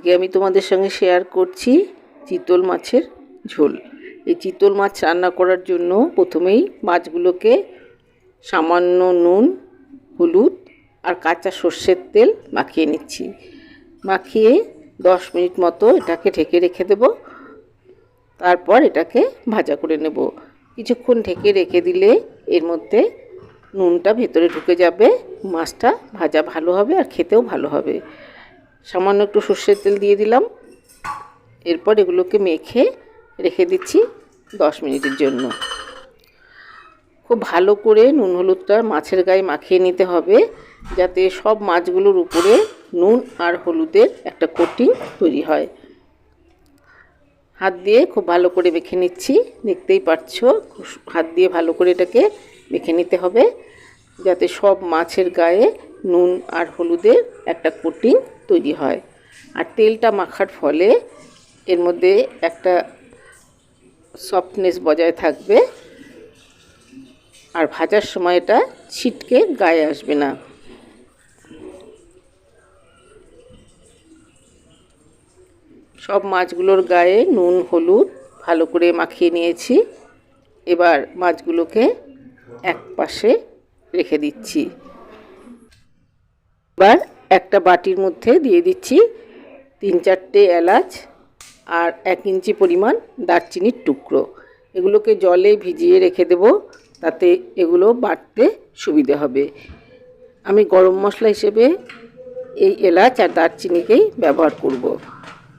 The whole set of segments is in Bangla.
আজকে আমি তোমাদের সঙ্গে শেয়ার করছি চিতল মাছের ঝোল। এই চিতল মাছ রান্না করার জন্য প্রথমেই মাছগুলোকে সামান্য নুন, হলুদ আর কাঁচা সর্ষের তেল মাখিয়ে নিচ্ছি। মাখিয়ে দশ মিনিট মতো এটাকে ঢেকে রেখে দেব। তারপর এটাকে ভাজা করে নেব। কিছুক্ষণ ঢেকে রেখে দিলে এর মধ্যে নুনটা ভেতরে ঢুকে যাবে। মাছটা ভাজা ভালো হবে আর খেতেও ভালো হবে। সামান্য একটু সর্ষের তেল দিয়ে দিলাম। এরপর এগুলোকে মেখে রেখে দিচ্ছি দশ মিনিটের জন্য। খুব ভালো করে নুন হলুদটা মাছের গায়ে মাখিয়ে নিতে হবে, যাতে সব মাছগুলোর উপরে নুন আর হলুদের একটা কোটিং তৈরি হয়। হাত দিয়ে খুব ভালো করে মেখে নিচ্ছি। দেখতেই পাচ্ছ হাত দিয়ে ভালো করে এটাকে মেখে নিতে হবে, যাতে সব মাছের গায়ে নুন আর হলুদের একটা কোটিং তৈরি হয়। আর তেলটা মাখার ফলে এর মধ্যে একটা সফটনেস বজায় থাকবে। আর ভাজার সময় এটা ছিটকে গায়ে আসবে না। সব মাছগুলোর গায়ে নুন, হলুদ ভালো করে মাখিয়ে নিয়েছি। এবার মাছগুলোকে এক পাশে রেখে দিচ্ছি। এবার একটা বাটির মধ্যে দিয়ে দিচ্ছি তিন চারটে এলাচ আর এক ইঞ্চি পরিমাণ দারচিনির টুকরো এগুলোকে জলে ভিজিয়ে রেখে দেব, তাতে এগুলো বাটতে সুবিধে হবে আমি গরম মশলা হিসেবে এই এলাচ আর দারচিনিকেই ব্যবহার করব।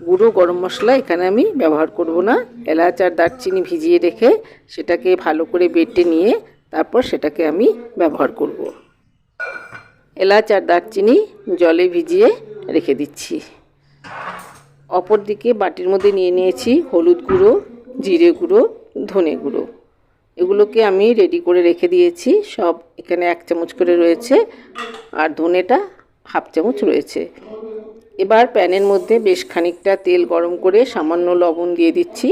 গুঁড়ো গরম মশলা এখানে আমি ব্যবহার করব না এলাচ আর দারচিনি ভিজিয়ে রেখে সেটাকে ভালো করে বেটে নিয়ে তারপর সেটাকে আমি ব্যবহার করব। এলাচ আর দারচিনি জলে ভিজিয়ে রেখে দিচ্ছি। অপর দিকে বাটির মধ্যে নিয়ে নিয়েছি হলুদ গুঁড়ো, জিরে গুঁড়ো, ধনে গুঁড়ো। এগুলোকে আমি রেডি করে রেখে দিয়েছি। সব এখানে এক চামচ করে রয়েছে আর ধনেটা হাফ চামচ রয়েছে। এবার প্যানের মধ্যে বেশ খানিকটা তেল গরম করে সামান্য লবণ দিয়ে দিচ্ছি।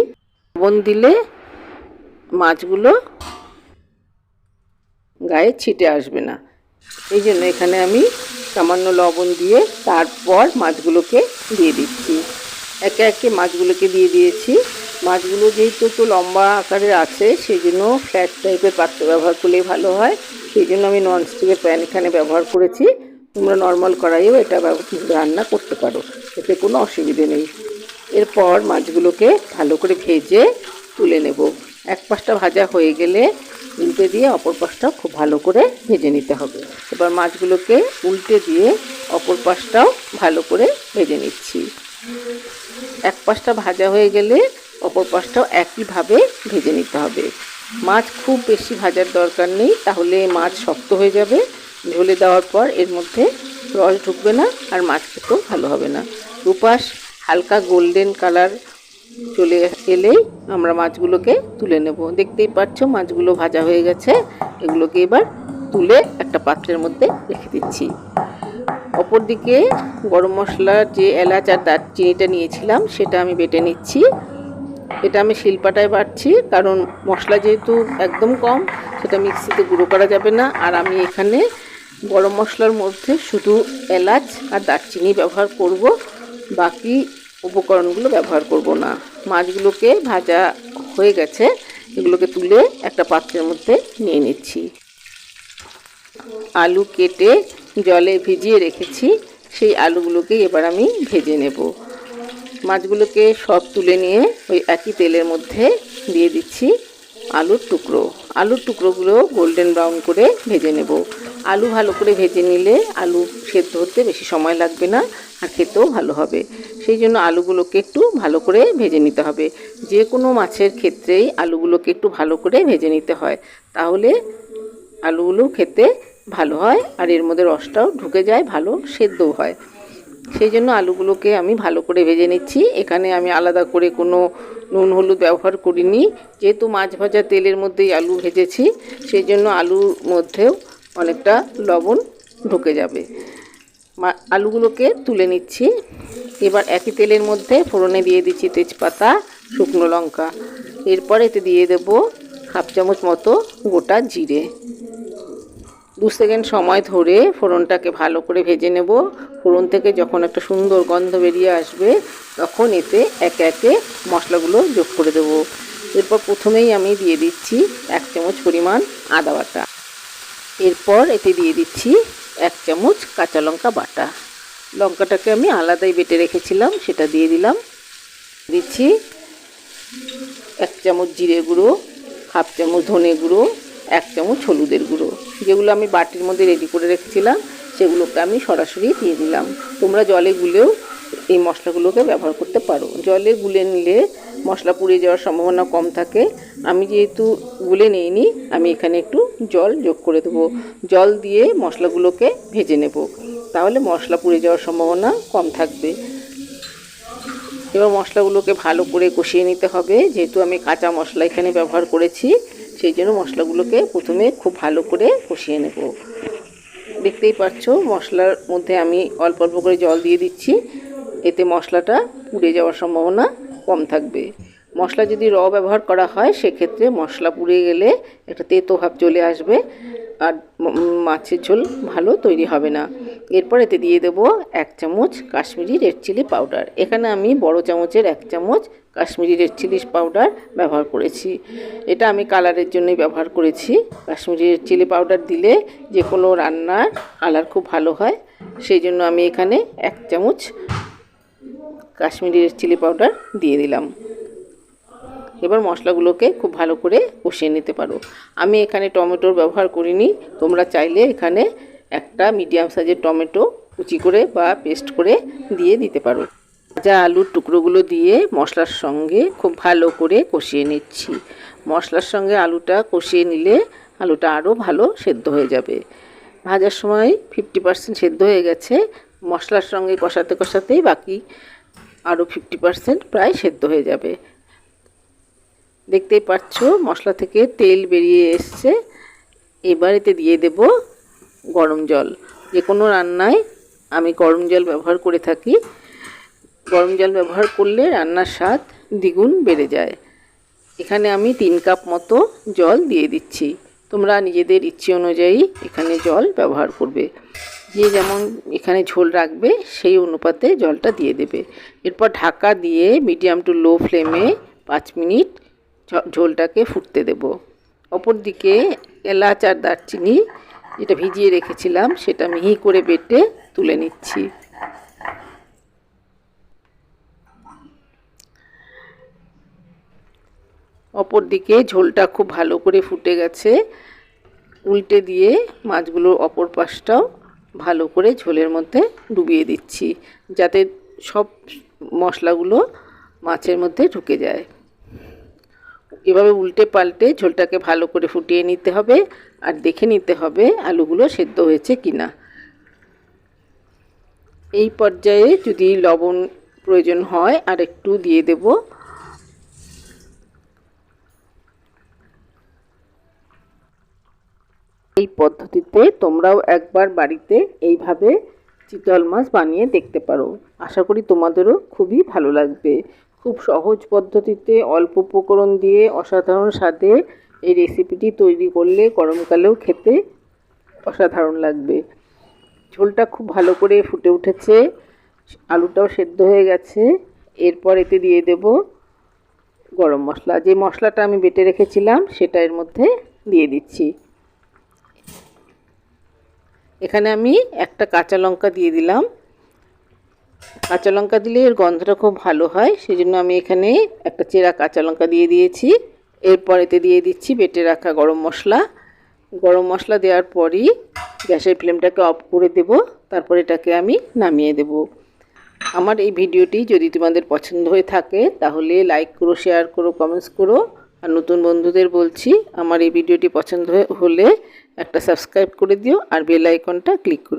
লবণ দিলে মাছগুলো গায়ে ছিটে আসবে না। এই জন্য এখানে আমি সামান্য লবণ দিয়ে তারপর মাছগুলোকে দিয়ে দিচ্ছি। একে একে মাছগুলোকে দিয়ে দিয়েছি। মাছগুলো যেহেতু একটু লম্বা আকারের আছে সেই জন্য ফ্ল্যাট টাইপের পাত্র ব্যবহার করলেই ভালো হয়। সেই জন্য আমি ননস্টিকের প্যান এখানে ব্যবহার করেছি। তোমরা নর্মাল কড়াইও এটা রান্না করতে পারো, এতে কোনো অসুবিধে নেই। এরপর মাছগুলোকে ভালো করে ভেজে তুলে নেব। এক পাশটা ভাজা হয়ে গেলে উল্টে দিয়ে অপর পাশটাও খুব ভালো করে ভেজে নিতে হবে। এবার মাছগুলোকে উল্টে দিয়ে অপর পাশটাও ভালো করে ভেজে নিচ্ছি। এক পাশটা ভাজা হয়ে গেলে অপর পাশটাও একইভাবে ভেজে নিতে হবে। মাছ খুব বেশি ভাজার দরকার নেই, তাহলে মাছ শক্ত হয়ে যাবে। ঝোলে দেওয়ার পর এর মধ্যে রস ঢুকবে না আর মাছ খেতেও ভালো হবে না। দুপাশ হালকা গোল্ডেন কালার চলে এলেই আমরা মাছগুলোকে তুলে নেব। দেখতেই পাচ্ছ মাছগুলো ভাজা হয়ে গেছে। এগুলোকে এবার তুলে একটা পাত্রের মধ্যে রেখে দিচ্ছি। অপরদিকে গরম মশলার যে এলাচ আর দারচিনিটা নিয়েছিলাম, সেটা আমি বেটে নিচ্ছি। এটা আমি শিলপাটায় বাটছি, কারণ মশলা যেহেতু একদম কম, সেটা মিক্সিতে গুঁড়ো করা যাবে না। আর আমি এখানে গরম মশলার মধ্যে শুধু এলাচ আর দারচিনি ব্যবহার করব। বাকি উপকরণগুলো ব্যবহার করব না। মাছগুলোকে ভাজা হয়ে গেছে। এগুলোকে তুলে একটা পাত্রের মধ্যে নিয়ে নিচ্ছি। আলু কেটে জলে ভিজিয়ে রেখেছি। সেই আলুগুলোকে এবার আমি ভেজে নেব। মাছগুলোকে সব তুলে নিয়ে ওই একই তেলের মধ্যে দিয়ে দিচ্ছি। আলুর টুকরো। আলুর টুকরোগুলো গোল্ডেন ব্রাউন করে ভেজে নেব। আলু ভালো করে ভেজে নিলে আলু সেদ্ধ হতে বেশি সময় লাগবে না আর খেতেও ভালো হবে। সেই জন্য আলুগুলোকে একটু ভালো করে ভেজে নিতে হবে। যে কোনো মাছের ক্ষেত্রেই আলুগুলোকে একটু ভালো করে ভেজে নিতে হয়। তাহলে আলুগুলো খেতে ভালো হয় আর এর মধ্যে রসটাও ঢুকে যায়, ভালো সেদ্ধও হয়। সেই জন্য আলুগুলোকে আমি ভালো করে ভেজে নিচ্ছি। এখানে আমি আলাদা করে কোনো নুন হলুদ ব্যবহার করিনি। যেহেতু মাছ ভাজা তেলের মধ্যেই আলু ভেজেছি, সেই জন্য আলুর মধ্যেও অনেকটা লবণ ঢুকে যাবে। আলুগুলোকে তুলে নিচ্ছি। এবার একই তেলের মধ্যে ফোড়নে দিয়ে দিচ্ছি তেজপাতা, শুকনো লঙ্কা। এরপর এতে দিয়ে দেব হাফ চামচ মতো গোটা জিরে। দু সেকেন্ড সময় ধরে ফোড়নটাকে ভালো করে ভেজে নেব। ফোড়ন থেকে যখন একটা সুন্দর গন্ধ বেরিয়ে আসবে, তখন এতে একে একে মশলাগুলো যোগ করে দেবো। এরপর প্রথমেই আমি দিয়ে দিচ্ছি এক চামচ পরিমাণ আদা বাটা। এরপর এতে দিয়ে দিচ্ছি এক চামচ কাঁচা লঙ্কা বাটা। লঙ্কাটাকে আমি আলাদাই বেটে রেখেছিলাম, সেটা দিয়ে দিলাম। দিচ্ছি এক চামচ জিরে গুঁড়ো, হাফ চামচ ধনে গুঁড়ো, এক চামচ হলুদের গুঁড়ো। যেগুলো আমি বাটির মধ্যে রেডি করে রেখেছিলাম, সেগুলোকে আমি সরাসরি দিয়ে দিলাম। তোমরা জলে গুলেও এই মশলাগুলোকে ব্যবহার করতে পারো। জলে গুলে নিলে মশলা পুড়ে যাওয়ার সম্ভাবনা কম থাকে। আমি যেহেতু গুলে নিইনি, আমি এখানে একটু জল যোগ করে দেবো। জল দিয়ে মশলাগুলোকে ভেজে নেব। তাহলে মশলা পুড়ে যাওয়ার সম্ভাবনা কম থাকবে। এবার মশলাগুলোকে ভালো করে কষিয়ে নিতে হবে। যেহেতু আমি কাঁচা মশলা এখানে ব্যবহার করেছি সেই জন্য মশলাগুলোকে প্রথমে খুব ভালো করে কষিয়ে নেব। দেখতেই পাচ্ছ, মশলার মধ্যে আমি অল্প অল্প করে জল দিয়ে দিচ্ছি। এতে মশলাটা পুড়ে যাওয়ার সম্ভাবনা কম থাকবে। মশলা যদি র ব্যবহার করা হয়, সেক্ষেত্রে মশলা পুড়ে গেলে একটা তেতো ভাব চলে আসবে আর মাছের ঝোল ভালো তৈরি হবে না। এরপর এতে দিয়ে দেবো এক চামচ কাশ্মীরি রেড চিলি পাউডার। এখানে আমি বড় চামচের এক চামচ কাশ্মীরি রেড চিলি পাউডার ব্যবহার করেছি। এটা আমি কালারের জন্যই ব্যবহার করেছি। কাশ্মীরি রেড চিলি পাউডার দিলে যে কোনো রান্নার কালার খুব ভালো হয়। সেই জন্য আমি এখানে এক চামচ কাশ্মীরি রেড চিলি পাউডার দিয়ে দিলাম। এবার মশলাগুলোকে খুব ভালো করে কষিয়ে নিতে পারো। আমি এখানে টমেটোর ব্যবহার করিনি। তোমরা চাইলে এখানে একটা মিডিয়াম সাইজের টমেটো কুচি করে বা পেস্ট করে দিয়ে দিতে পারো। যা আলুর টুকরোগুলো দিয়ে মশলার সঙ্গে খুব ভালো করে কষিয়ে নিচ্ছি। মশলার সঙ্গে আলুটা কষিয়ে নিলে আলুটা আরও ভালো সেদ্ধ হয়ে যাবে। ভাজার সময় ফিফটি পার্সেন্ট সেদ্ধ হয়ে গেছে। মশলার সঙ্গে কষাতে কষাতেই বাকি আরও ফিফটি পার্সেন্ট প্রায় সেদ্ধ হয়ে যাবে। দেখতেই পাচ্ছ, মশলা থেকে তেল বেরিয়ে এসছে। এবার এতে দিয়ে দেব গরম জল। যে কোনো রান্নায় আমি গরম জল ব্যবহার করে থাকি। গরম জল ব্যবহার করলে রান্নার স্বাদ দ্বিগুণ বেড়ে যায়। এখানে আমি তিন কাপ মতো জল দিয়ে দিচ্ছি। তোমরা নিজেদের ইচ্ছে অনুযায়ী এখানে জল ব্যবহার করবে। যে যেমন এখানে ঝোল রাখবে, সেই অনুপাতে জলটা দিয়ে দেবে। এরপর ঢাকা দিয়ে মিডিয়াম টু লো ফ্লেমে পাঁচ মিনিট ঝোলটাকে ফুটতে দেব। অপরদিকে এলাচ আর দারচিনি যেটা ভিজিয়ে রেখেছিলাম, সেটা মিহি করে বেটে তুলে নিচ্ছি। অপরদিকে ঝোলটা খুব ভালো করে ফুটে গেছে। উল্টে দিয়ে মাছগুলোর অপর পাশটাও ভালো করে ঝোলের মধ্যে ডুবিয়ে দিচ্ছি, যাতে সব মশলাগুলো মাছের মধ্যে ঢুকে যায়। এভাবে উল্টে পাল্টে ঝোলটাকে ভালো করে ফুটিয়ে নিতে হবে আর দেখে নিতে হবে আলুগুলো সেদ্ধ হয়েছে কিনা। এই পর্যায়ে যদি লবণ প্রয়োজন হয় আর একটু দিয়ে দেব। এই পদ্ধতিতে তোমরাও একবার বাড়িতে এইভাবে চিতল মাছ বানিয়ে দেখতে পারো। আশা করি তোমাদেরও খুবই ভালো লাগবে। খুব সহজ পদ্ধতিতে অল্প উপকরণ দিয়ে অসাধারণ স্বাদে এই রেসিপিটি তৈরি করলে গরমকালেও খেতে অসাধারণ লাগবে। ঝোলটা খুব ভালো করে ফুটে উঠেছে, আলুটাও সেদ্ধ হয়ে গেছে। এরপর এতে দিয়ে দেব গরম মশলা। যে মশলাটা আমি বেটে রেখেছিলাম, সেটা এর মধ্যে দিয়ে দিচ্ছি। এখানে আমি একটা কাঁচা লঙ্কা দিয়ে দিলাম। কাঁচা লঙ্কা দিলে এর গন্ধটা খুব ভালো হয় সেই জন্য আমি এখানে একটা চেরা কাঁচা লঙ্কা দিয়ে দিয়েছি। এরপর এতে দিয়ে দিচ্ছি বেটে রাখা গরম মশলা। গরম মশলা দেওয়ার পরই গ্যাসের ফ্লেমটাকে অফ করে দেব, তারপর এটাকে আমি নামিয়ে দেব। আমার এই ভিডিওটি যদি তোমাদের পছন্দ হয়ে থাকে, তাহলে লাইক করো, শেয়ার করো, কমেন্টস করো। আর নতুন বন্ধুদের বলছি, আমার এই ভিডিওটি পছন্দ হলে একটা সাবস্ক্রাইব করে দিও আর বেল আইকনটা ক্লিক করে